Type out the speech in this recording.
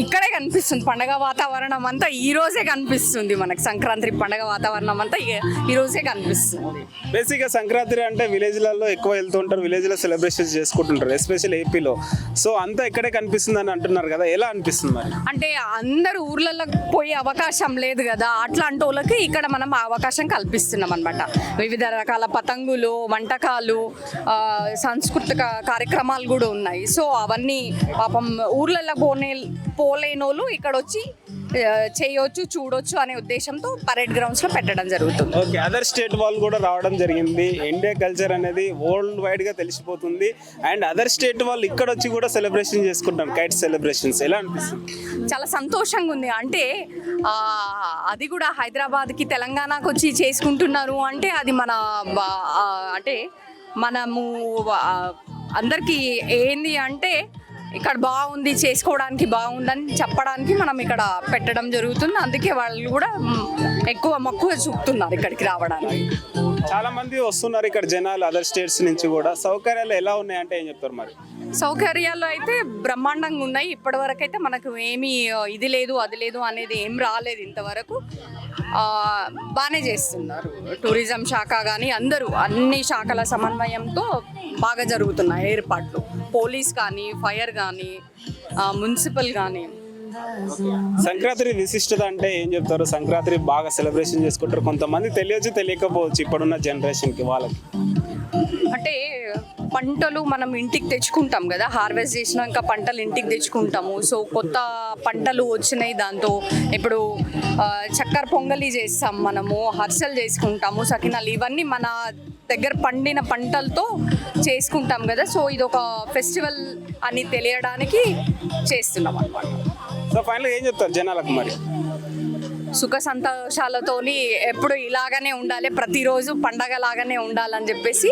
ఇక్కడే కనిపిస్తుంది పండగ వాతావరణం అంతా ఈ రోజే కనిపిస్తుంది మనకు. సంక్రాంతి పండగ వాతావరణం అంతా ఈ- రోజే కనిపిస్తుంది. బేసిక్గా సంక్రాంతి అంటే విలేజ్లలో ఎక్కువ వెళ్తుంటారు విలేజ్లో సెలబ్రేషన్స్ చేసుకుంటుంటారు ఎస్పెషల్ ఏపీలో. సో అంతా ఇక్కడే కనిపిస్తుంది అని అంటున్నారు కదా ఎలా అనిపిస్తుంది మరి? అంటే అందరు ఊర్లలో పోయే అవకాశం లేదు కదా అట్లాంటి వాళ్ళకి ఇక్కడ మనం ఆ అవకాశం కల్పిస్తున్నాం అనమాట వివిధ రకాల పతంగులు వంటకాలు సాంస్కృతిక కార్యక్రమాలు కూడా ఉన్నాయి. సో అవన్నీ పాపం ఊర్లలో పోనే పోలేని వాళ్ళు ఇక్కడ వచ్చి చేయొచ్చు చూడొచ్చు అనే ఉద్దేశంతో పరేడ్ గ్రౌండ్స్లో పెట్టడం జరుగుతుంది. ఓకే అదర్ స్టేట్ వాళ్ళు కూడా రావడం జరిగింది. ఇండియా కల్చర్ అనేది వరల్డ్ వైడ్గా తెలిసిపోతుంది. అండ్ అదర్ స్టేట్ వాళ్ళు ఇక్కడ వచ్చి కూడా సెలబ్రేషన్ చేసుకుంటారు కైట్ సెలబ్రేషన్స్ ఎలా అనిపిస్తుంది? చాలా సంతోషంగా ఉంది. అంటే అది కూడా హైదరాబాద్కి తెలంగాణకు వచ్చి చేసుకుంటున్నారు అంటే అది మన అంటే మనము అందరికీ ఏంది అంటే ఇక్కడ బాగుంది చేసుకోవడానికి బాగుందని చెప్పడానికి మనం ఇక్కడ పెట్టడం జరుగుతుంది. అందుకే వాళ్ళు కూడా ఎక్కువ మక్కువ చూపుతున్నారు ఇక్కడికి రావడానికి. చాలా మంది వస్తున్నారు ఇక్కడ జనాలు అదర్ స్టేట్స్ నుంచి కూడా. సౌకర్యాలు ఎలా ఉన్నాయంటే ఏం చెప్తారు మరి? సౌకర్యాలు అయితే బ్రహ్మాండంగా ఉన్నాయి. ఇప్పటివరకు అయితే మనకు ఏమీ ఇది లేదు అది లేదు అనేది ఏం రాలేదు ఇంతవరకు. బాగానే చేస్తున్నారు. టూరిజం శాఖ కానీ అందరూ అన్ని శాఖల సమన్వయంతో బాగా జరుగుతున్నాయి ఏర్పాట్లు. పోలీస్ కానీ ఫైర్ కానీ మున్సిపల్ కానీ. సంక్రాంతి విశిష్టత అంటే ఏం చెప్తారు? సంక్రాంతి బాగా సెలబ్రేషన్ చేసుకుంటారు. కొంతమంది తెలియచ్చు తెలియకపోవచ్చు ఇప్పుడున్న జనరేషన్కి వాళ్ళకి. అంటే పంటలు మనం ఇంటికి తెచ్చుకుంటాం కదా హార్వెస్ట్ చేసినాక పంటలు ఇంటికి తెచ్చుకుంటాము. సో కొత్త పంటలు వచ్చినాయి దాంతో. ఇప్పుడు చక్కెర పొంగలి చేస్తాం మనము హర్సలు చేసుకుంటాము సకినాలు. ఇవన్నీ మన దగ్గర పండిన పంటలతో చేసుకుంటాం కదా. సో ఇది ఒక ఫెస్టివల్ అని తెలియడానికి చేస్తున్నాం అనమాట సో ఫైనల్గా ఏం చెప్తారు జనాలకు మరి? సుఖ సంతోషాలతోని ఎప్పుడు ఇలాగనే ఉండాలి ప్రతిరోజు పండగ లాగానే ఉండాలని చెప్పేసి